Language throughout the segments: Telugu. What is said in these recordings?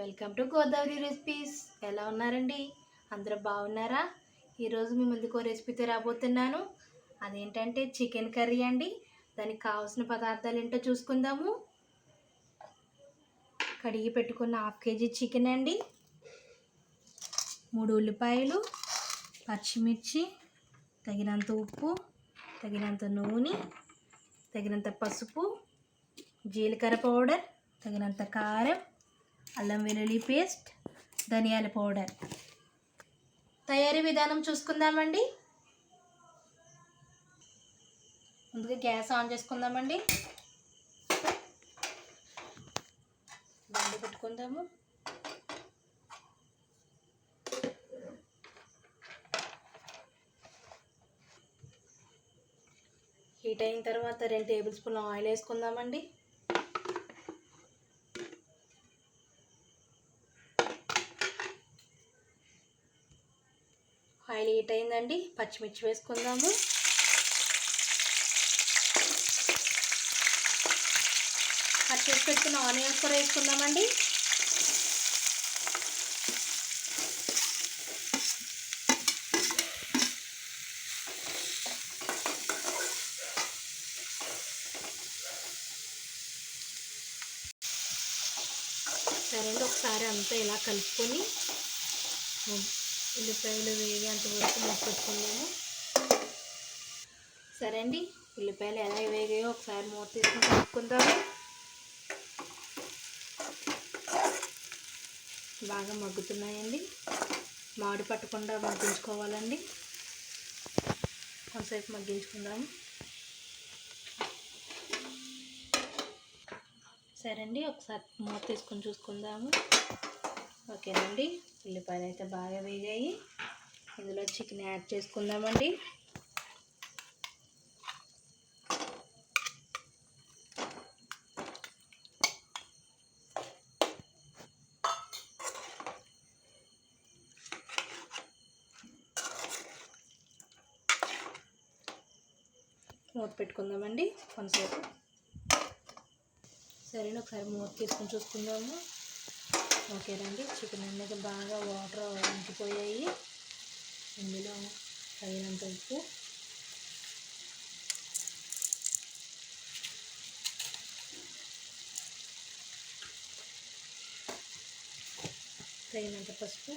Welcome to Godavari recipes. ఎలా ఉన్నారండి? అందరూ బాగున్నారా? ఈరోజు మీ ముందుకు రెసిపీతో రాబోతున్నాను. అదేంటంటే చికెన్ కర్రీ అండి. దానికి కావాల్సిన పదార్థాలు ఏంటో చూసుకుందాము. కడిగి పెట్టుకున్న హాఫ్ కేజీ చికెన్ అండి. మూడు ఉల్లిపాయలు పచ్చిమిర్చి తగినంత ఉప్పు తగినంత నూనె తగినంత పసుపు జీలకర్ర పౌడర్ తగినంత కారం అల్లం వెల్లుల్లి పేస్ట్ ధనియాల పౌడర్. తయారీ విధానం చూసుకుందామండి. ముందుగా గ్యాస్ ఆన్ చేసుకుందామండి. బండి పెట్టుకుందాము. హీట్ అయిన తర్వాత రెండు టేబుల్ స్పూన్ ఆయిల్ వేసుకుందామండి. ఆయిల్ హీట్ అయిందండి. పచ్చిమిర్చి వేసుకుందాము. కట్ చేసి పెట్టుకున్న ఆనియన్స్ కూడా వేసుకుందామండి. సరే అండి ఒకసారి అంతా ఇలా కలుపుకొని ఉల్లిపాయలు వేగేంత వరకు మూత సరే అండి ఉల్లిపాయలు ఎలా వేగాయో ఒకసారి మూత తీసుకుని కలుపుకుందాము. బాగా మగ్గుతున్నాయండి. మామిడి పట్టకుండా మగ్గించుకోవాలండి. కొంతసేపు మగ్గించుకుందాము. సరే అండి ఒకసారి మూత తీసుకొని చూసుకుందాము. ఓకేనండి ఉల్లిపాయలు అయితే బాగా వేగాయి. ఇందులో చికెన్ యాడ్ చేసుకుందామండి. మూత పెట్టుకుందామండి కొంతసేపు. సరే ఒకసారి మూత తీసుకొని చూసుకుందాము. ఓకేనండి. చికెన్ అనేది బాగా వాటర్ ఇంకిపోయాయి ఇందులో తగినంత ఉప్పు. తగినంత పసుపు.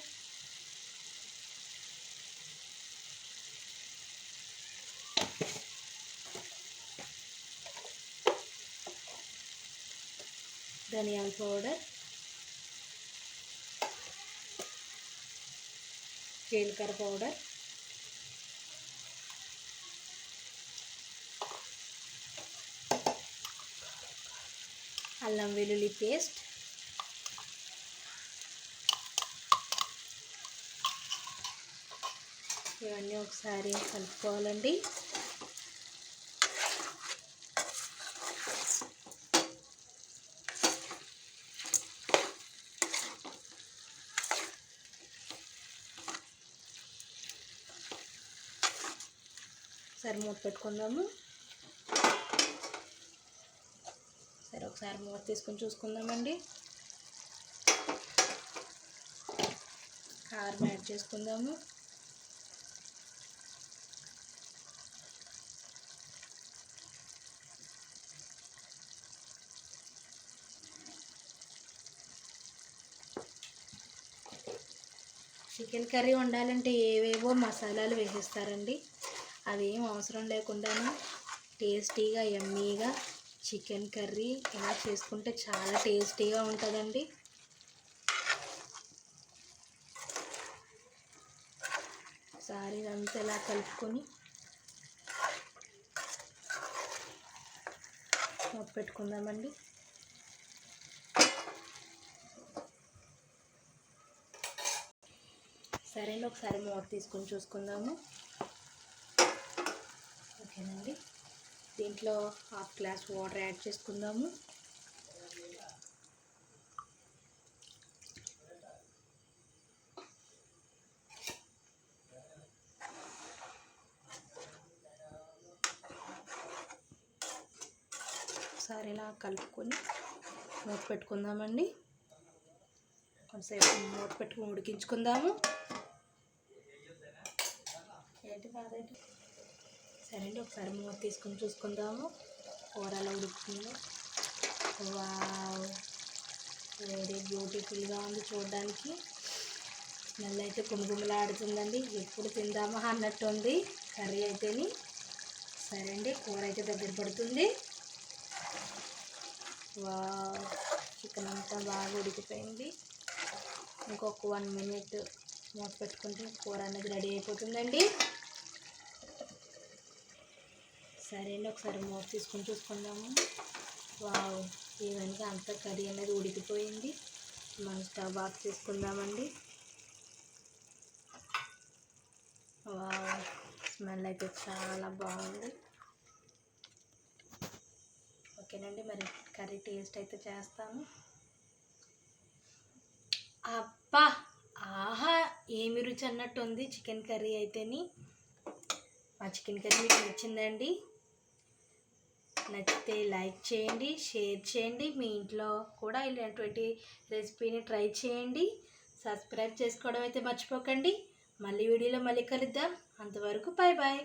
ధనియాల పౌడర్. జీలకర్ర పౌడర్. అల్లం వెల్లుల్లి పేస్ట్. ఇవన్నీ ఒకసారి కలుపుకోవాలండి. సరే మూత పెట్టుకుందాము. సరే ఒకసారి మూత తీసుకొని చూసుకుందామండి. కారం యాడ్ చేసుకుందాము. చికెన్ కర్రీ వండాలంటే ఏవేవో మసాలాలు వేసేస్తారండి. అవేం అవసరం లేకుండానే టేస్టీగా ఎమ్మీగా చికెన్ కర్రీ ఇలా చేసుకుంటే చాలా టేస్టీగా ఉంటుందండి. సారీ అంతా ఇలా కలుపుకొని పెట్టుకుందామండి. సరే ఒకసారి మూత తీసుకొని చూసుకుందాము. ఓకేనండి. దీంట్లో హాఫ్ గ్లాస్ వాటర్ యాడ్ చేసుకుందాము. ఒకసారి ఇలా కలుపుకొని మూత పెట్టుకుందామండి. కొంతసేపు మూత పెట్టుకుని ఉడికించుకుందాము. ఏంటి బాధ సరే అండి ఒకసారి మూత తీసుకుని చూసుకుందాము. కూర ఎలా ఉడుకుతుందో వావ్! వెరీ బ్యూటిఫుల్గా ఉంది చూడడానికి. స్మెల్ అయితే కుమకుమలాడుతుందండి ఎప్పుడు తిందామా అన్నట్టు ఉంది కర్రీ అయితేని. సరే అండి కూర అయితే దగ్గర పడుతుంది. వా చికెన్ అంతా బాగా ఉడికిపోయింది. ఇంకొక వన్ మినిట్ మూత పెట్టుకుంటే కూర అనేది రెడీ అయిపోతుందండి. సరే అండి ఒకసారి మూత తీసుకొని చూసుకుందాము. వావ్ ఈవెన్గా అంత కర్రీ అనేది ఉడికిపోయింది. మనం స్టవ్ ఆఫ్ చేసుకుందామండి. వావ్ స్మెల్ అయితే చాలా బాగుంది. ఓకేనండి మరి కర్రీ టేస్ట్ అయితే చేస్తాము అబ్బా ఆహా ఏమి రుచి అన్నట్టు ఉంది చికెన్ కర్రీ అయితేని. మా చికెన్ కర్రీ మీకు నచ్చిందండి. నచ్చితే లైక్ చేయండి షేర్ చేయండి. మీ ఇంట్లో కూడా ఇలాంటి రెసిపీని ట్రై చేయండి. సబ్స్క్రైబ్ చేసుకోవడం అయితే మర్చిపోకండి. మళ్ళీ వీడియోలో మళ్ళీ కలుద్దాం. అంతవరకు బాయ్ బాయ్